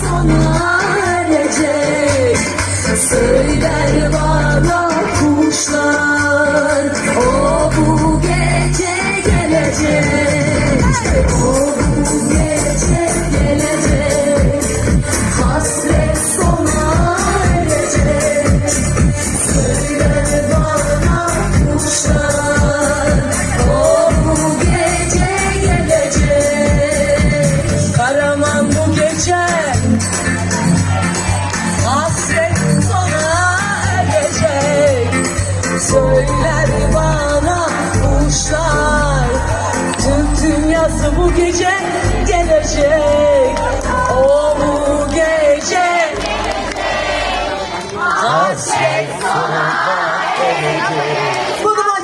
sana erecek Söyler bana. söyler bana kuşlar. Tüm dünyası bu gece gelecek. O bu gece. Hasret sona erecek